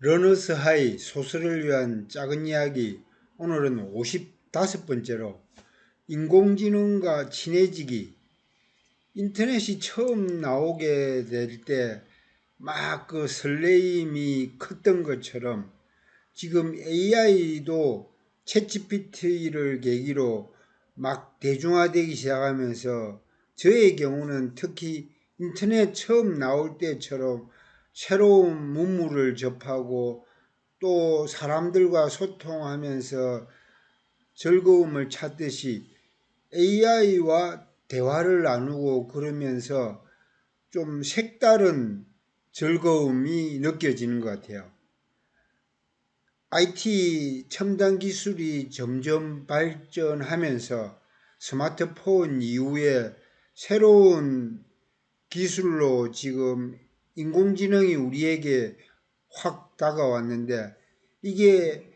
러너스 하이 소설을 위한 작은 이야기 오늘은 55번째로 인공지능과 친해지기. 인터넷이 처음 나오게 될 때 막 그 설레임이 컸던 것처럼 지금 AI도 챗GPT를 계기로 막 대중화되기 시작하면서 저의 경우는 특히 인터넷 처음 나올 때처럼 새로운 문물을 접하고 또 사람들과 소통하면서 즐거움을 찾듯이 AI와 대화를 나누고 그러면서 좀 색다른 즐거움이 느껴지는 것 같아요. IT 첨단 기술이 점점 발전하면서 스마트폰 이후에 새로운 기술로 지금 인공지능이 우리에게 확 다가왔는데 이게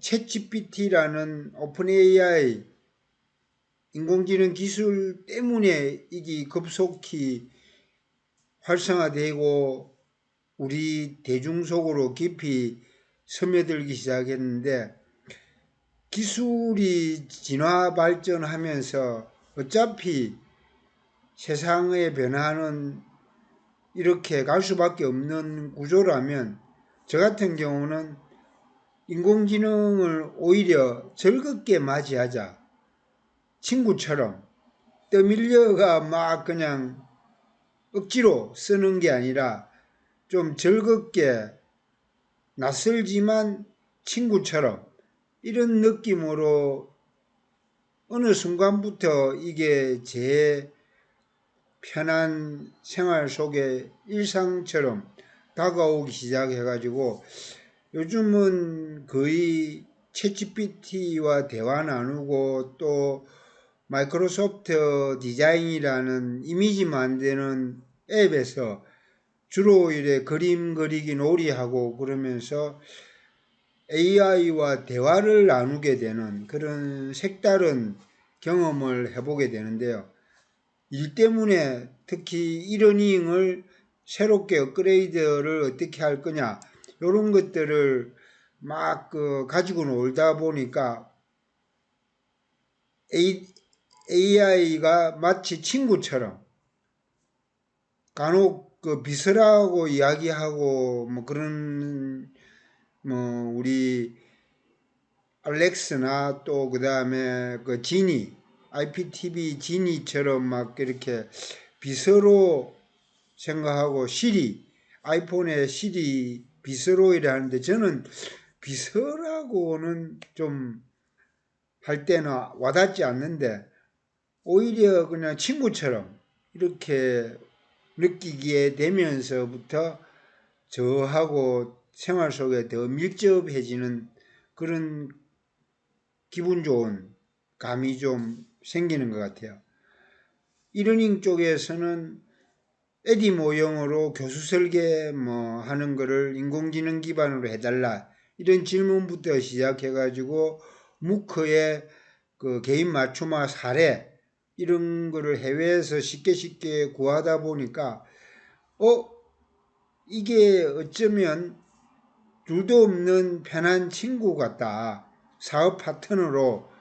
챗GPT라는 오픈 AI 인공지능 기술 때문에 이게 급속히 활성화되고 우리 대중 속으로 깊이 스며들기 시작했는데 기술이 진화 발전하면서 어차피 세상의 변화는 이렇게 갈 수밖에 없는 구조라면 저 같은 경우는 인공지능을 오히려 즐겁게 맞이하자. 친구처럼 떠밀려가 막 그냥 억지로 쓰는 게 아니라 좀 즐겁게 낯설지만 친구처럼 이런 느낌으로 어느 순간부터 이게 제 편한 생활 속에 일상처럼 다가오기 시작해가지고 요즘은 거의 챗GPT와 대화 나누고 또 마이크로소프트 디자인이라는 이미지 만드는 앱에서 주로 이래 그림 그리기 놀이하고 그러면서 AI와 대화를 나누게 되는 그런 색다른 경험을 해보게 되는데요. 일 때문에 특히 이러닝을 새롭게 업그레이드를 어떻게 할 거냐 이런 것들을 막 그 가지고 놀다 보니까 AI가 마치 친구처럼 간혹 그 비서라고 이야기하고 뭐 그런 뭐 우리 알렉스나 또 그 다음에 그 지니 IPTV 지니처럼 막 이렇게 비서로 생각하고 시리 아이폰에 시리 비서로 이래 하는데 저는 비서라고는 좀 할 때는 와닿지 않는데 오히려 그냥 친구처럼 이렇게 느끼게 되면서부터 저하고 생활 속에 더 밀접해지는 그런 기분 좋은 감이 좀 생기는 것 같아요. 이러닝 쪽에서는 에디 모형으로 교수 설계 뭐 하는 거를 인공지능 기반으로 해달라 이런 질문부터 시작해가지고 무크의 그 개인 맞춤화 사례 이런 거를 해외에서 쉽게 쉽게 구하다 보니까 어 이게 어쩌면 둘도 없는 편한 친구 같다 사업 파트너로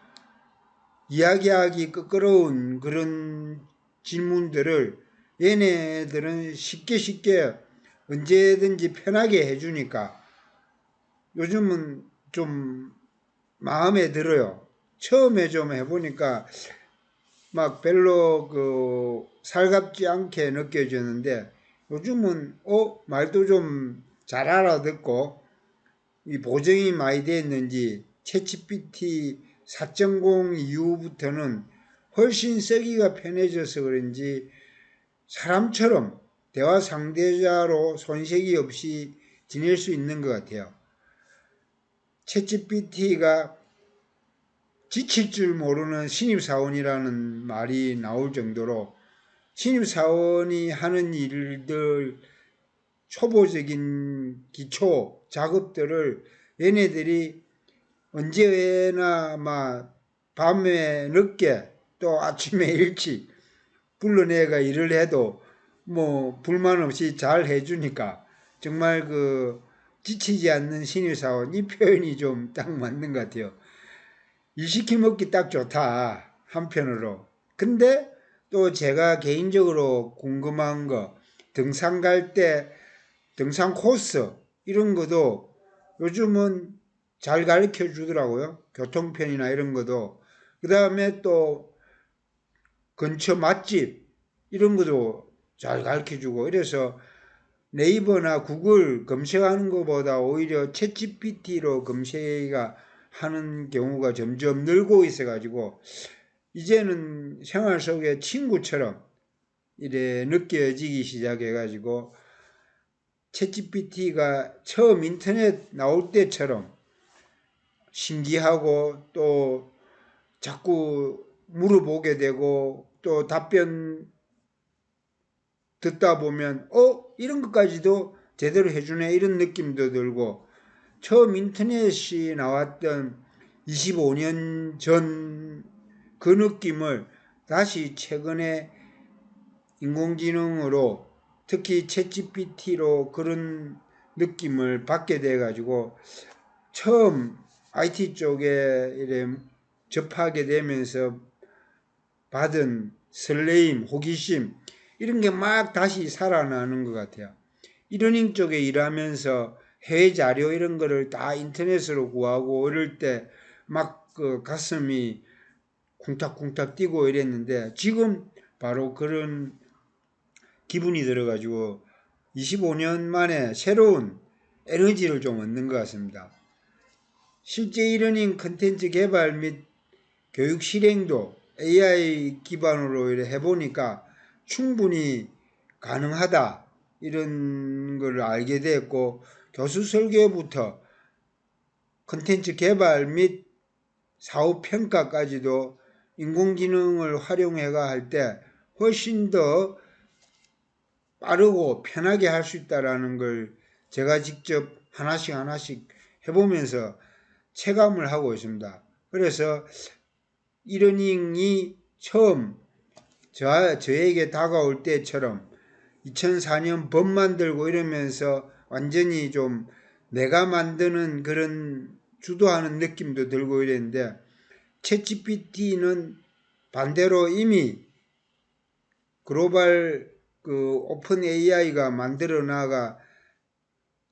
이야기하기 끄끄러운 그런 질문들을 얘네들은 쉽게 쉽게 언제든지 편하게 해주니까 요즘은 좀 마음에 들어요. 처음에 좀 해보니까 막 별로 그 살갑지 않게 느껴졌는데 요즘은 어 말도 좀 잘 알아듣고 이 보정이 많이 됐는지 채치피티 4.0 이후부터는 훨씬 쓰기가 편해져서 그런지 사람처럼 대화 상대자로 손색이 없이 지낼 수 있는 것 같아요. 챗GPT가 지칠 줄 모르는 신입사원이라는 말이 나올 정도로 신입사원이 하는 일들 초보적인 기초 작업들을 얘네들이 언제나 막 밤에 늦게 또 아침에 일찍 불러내가 일을 해도 뭐 불만 없이 잘 해주니까 정말 그 지치지 않는 신입사원 이 표현이 좀 딱 맞는 것 같아요. 일 시키 먹기 딱 좋다 한편으로. 근데 또 제가 개인적으로 궁금한 거 등산 갈 때 등산 코스 이런 것도 요즘은 잘 가르쳐 주더라고요. 교통편이나 이런 것도. 그 다음에 또 근처 맛집 이런 것도 잘 가르쳐 주고 이래서 네이버나 구글 검색하는 것보다 오히려 챗GPT로 검색가 하는 경우가 점점 늘고 있어 가지고 이제는 생활 속에 친구처럼 이래 느껴지기 시작해 가지고 챗GPT가 처음 인터넷 나올 때처럼 신기하고 또 자꾸 물어보게 되고 또 답변 듣다 보면 어? 이런 것까지도 제대로 해주네. 이런 느낌도 들고. 처음 인터넷이 나왔던 25년 전 그 느낌을 다시 최근에 인공지능으로 특히 챗GPT로 그런 느낌을 받게 돼 가지고 처음 IT 쪽에 이래 접하게 되면서 받은 설레임, 호기심 이런 게 막 다시 살아나는 것 같아요. 이러닝 쪽에 일하면서 해외 자료 이런 거를 다 인터넷으로 구하고 이럴 때 막 그 가슴이 쿵탁쿵탁 뛰고 이랬는데 지금 바로 그런 기분이 들어가지고 25년 만에 새로운 에너지를 좀 얻는 것 같습니다. 실제 이러닝 컨텐츠 개발 및 교육 실행도 AI 기반으로 해보니까 충분히 가능하다. 이런 걸 알게 됐고 교수 설계부터 컨텐츠 개발 및 사후 평가까지도 인공지능을 활용해가 할 때 훨씬 더 빠르고 편하게 할 수 있다라는 걸 제가 직접 하나씩 하나씩 해보면서 체감을 하고 있습니다. 그래서 이러닝이 처음 저, 저에게 다가올 때처럼 2004년 법 만들고 이러면서 완전히 좀 내가 만드는 그런 주도하는 느낌도 들고 이랬는데 챗GPT는 반대로 이미 글로벌 그 오픈 AI가 만들어 나가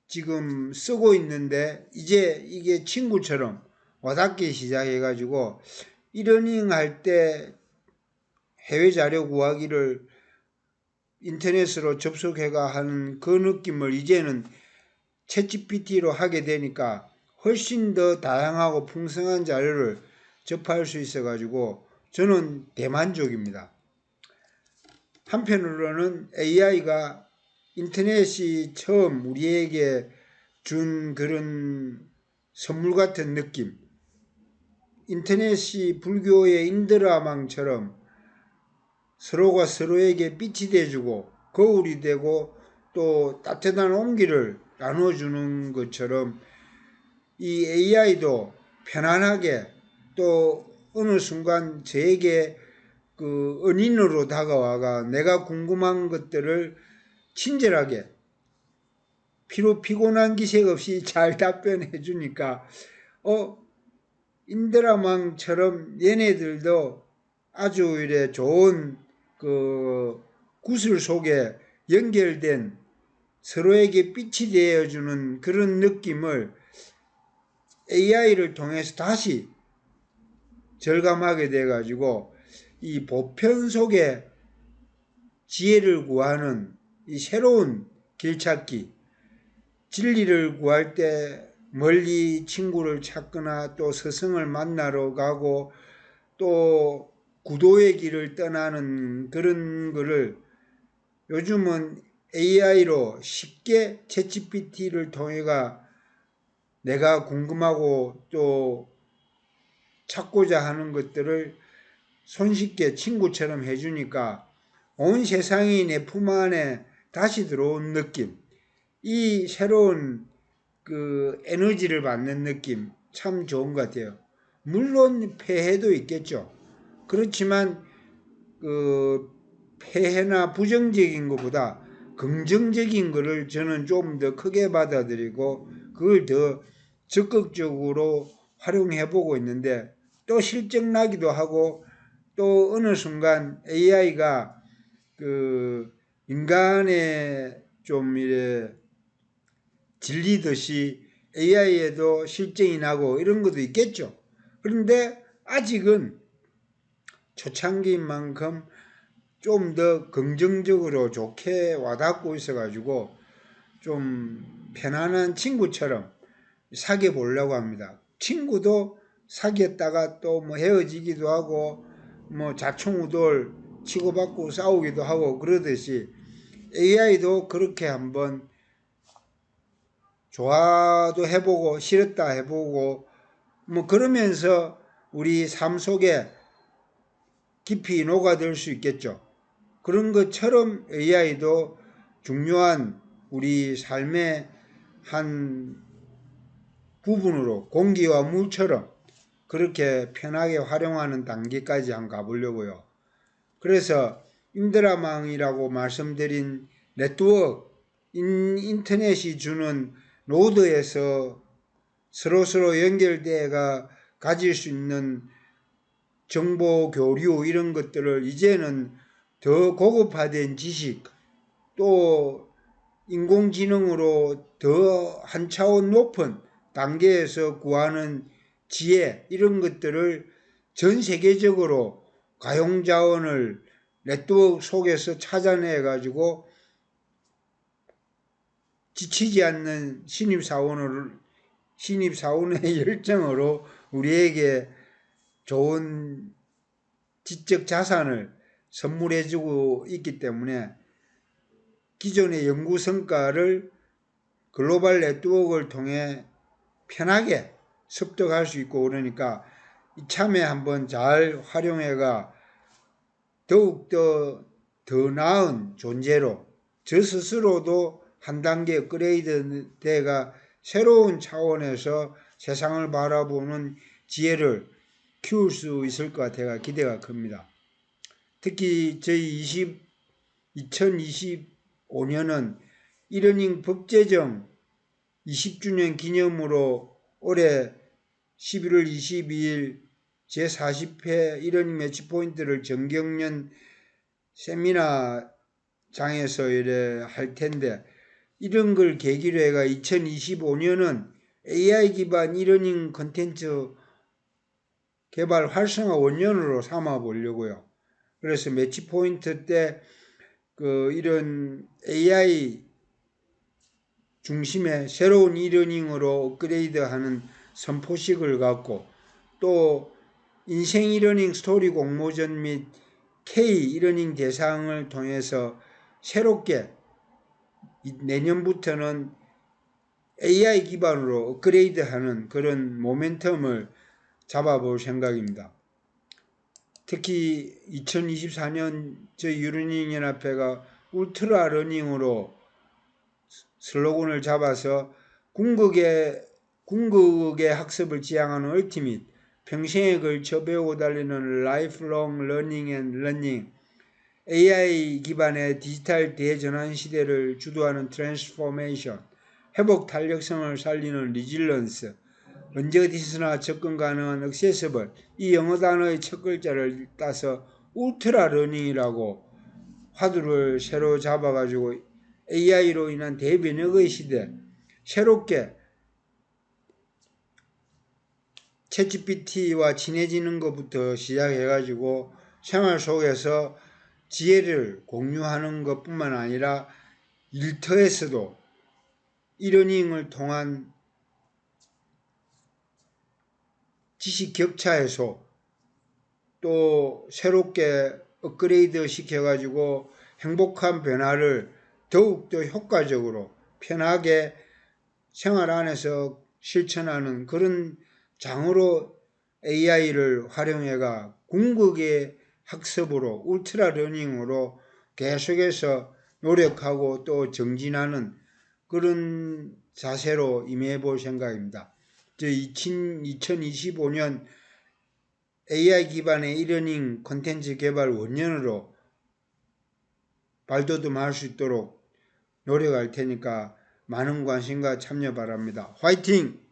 지금 쓰고 있는데 이제 이게 친구처럼 와닿기 시작해 가지고 이러닝 할 때 해외 자료 구하기를 인터넷으로 접속해가 하는 그 느낌을 이제는 챗GPT로 하게 되니까 훨씬 더 다양하고 풍성한 자료를 접할 수 있어 가지고 저는 대만족입니다. 한편으로는 AI가 인터넷이 처음 우리에게 준 그런 선물 같은 느낌, 인터넷이 불교의 인드라망처럼 서로가 서로에게 빛이 돼주고 거울이 되고 또 따뜻한 온기를 나눠주는 것처럼 이 AI도 편안하게 또 어느 순간 저에게 그 은인으로 다가와가 내가 궁금한 것들을 친절하게 피로 피곤한 기색 없이 잘 답변해 주니까 어 인드라망처럼 얘네들도 아주 이래 좋은 그 구슬 속에 연결된 서로에게 빛이 되어주는 그런 느낌을 AI를 통해서 다시 절감하게 돼가지고 이 보편 속에 지혜를 구하는 이 새로운 길찾기, 진리를 구할 때 멀리 친구를 찾거나 또 스승을 만나러 가고 또 구도의 길을 떠나는 그런 거를 요즘은 AI로 쉽게 챗GPT를 통해가 내가 궁금하고 또 찾고자 하는 것들을 손쉽게 친구처럼 해주니까 온 세상이 내 품 안에 다시 들어온 느낌, 이 새로운 그 에너지를 받는 느낌 참 좋은 것 같아요. 물론 폐해도 있겠죠. 그렇지만 그 폐해나 부정적인 것보다 긍정적인 것을 저는 좀 더 크게 받아들이고 그걸 더 적극적으로 활용해 보고 있는데 또 실증 나기도 하고 또 어느 순간 AI가 그 인간의 좀 이래 질리듯이 AI에도 실증이 나고 이런 것도 있겠죠. 그런데 아직은 초창기인 만큼 좀 더 긍정적으로 좋게 와닿고 있어가지고 좀 편안한 친구처럼 사귀어 보려고 합니다. 친구도 사귀었다가 또 뭐 헤어지기도 하고 뭐 자충우돌 치고받고 싸우기도 하고 그러듯이 AI도 그렇게 한번 좋아도 해보고 싫었다 해보고 뭐 그러면서 우리 삶 속에 깊이 녹아들 수 있겠죠. 그런 것처럼 AI도 중요한 우리 삶의 한 부분으로 공기와 물처럼 그렇게 편하게 활용하는 단계까지 한번 가보려고요. 그래서 인드라망이라고 말씀드린 네트워크, 인, 터넷이 주는 노드에서 서로서로 연결돼가 가질 수 있는 정보 교류 이런 것들을 이제는 더 고급화된 지식 또 인공지능으로 더 한 차원 높은 단계에서 구하는 지혜 이런 것들을 전 세계적으로 가용 자원을 네트워크 속에서 찾아내 가지고 지치지 않는 신입사원을 신입사원의 열정으로 우리에게 좋은 지적 자산을 선물해주고 있기 때문에 기존의 연구 성과를 글로벌 네트워크를 통해 편하게 습득할 수 있고 그러니까 이참에 한번 잘 활용해가 더욱더 더 나은 존재로 저 스스로도 한 단계 업그레이드 돼가 새로운 차원에서 세상을 바라보는 지혜를 키울 수 있을 것 같아가 기대가 큽니다. 특히 저희 20, 2025년은 이러닝 법제정 20주년 기념으로 올해 11월 22일 제40회 이러닝 매치 포인트를 정경련 세미나장에서 이래 할 텐데 이런 걸 계기로 해가 2025년은 AI 기반 이러닝 컨텐츠 개발 활성화 원년으로 삼아 보려고요. 그래서 매치 포인트 때 그 이런 AI 중심의 새로운 이러닝으로 업그레이드하는 선포식을 갖고 또 인생 이러닝 스토리 공모전 및 K 이러닝 대상을 통해서 새롭게 내년부터는 AI 기반으로 업그레이드하는 그런 모멘텀을 잡아볼 생각입니다. 특히 2024년 저희 유러닝 연합회가 울트라 러닝으로 슬로건을 잡아서 궁극의 궁극의 학습을 지향하는 얼티밋 평생에 걸쳐 배우고 달리는 라이프롱 러닝 앤 러닝 AI 기반의 디지털 대전환 시대를 주도하는 트랜스포메이션 회복 탄력성을 살리는 리질런스 언제 어디서나 접근 가능한 액세서블 이 영어 단어의 첫 글자를 따서 울트라 러닝이라고 화두를 새로 잡아가지고 AI로 인한 대변혁의 시대 새롭게 챗GPT와 친해지는 것부터 시작해가지고 생활 속에서 지혜를 공유하는 것뿐만 아니라 일터에서도 이러닝을 통한 지식 격차 해소 또 새롭게 업그레이드 시켜가지고 행복한 변화를 더욱더 효과적으로 편하게 생활 안에서 실천하는 그런 장으로 AI를 활용해가 궁극의 학습으로 울트라 러닝으로 계속해서 노력하고 또 정진하는 그런 자세로 임해 볼 생각입니다. 2025년 AI 기반의 이러닝 콘텐츠 개발 원년으로 발돋움할 수 있도록 노력할 테니까 많은 관심과 참여 바랍니다. 화이팅!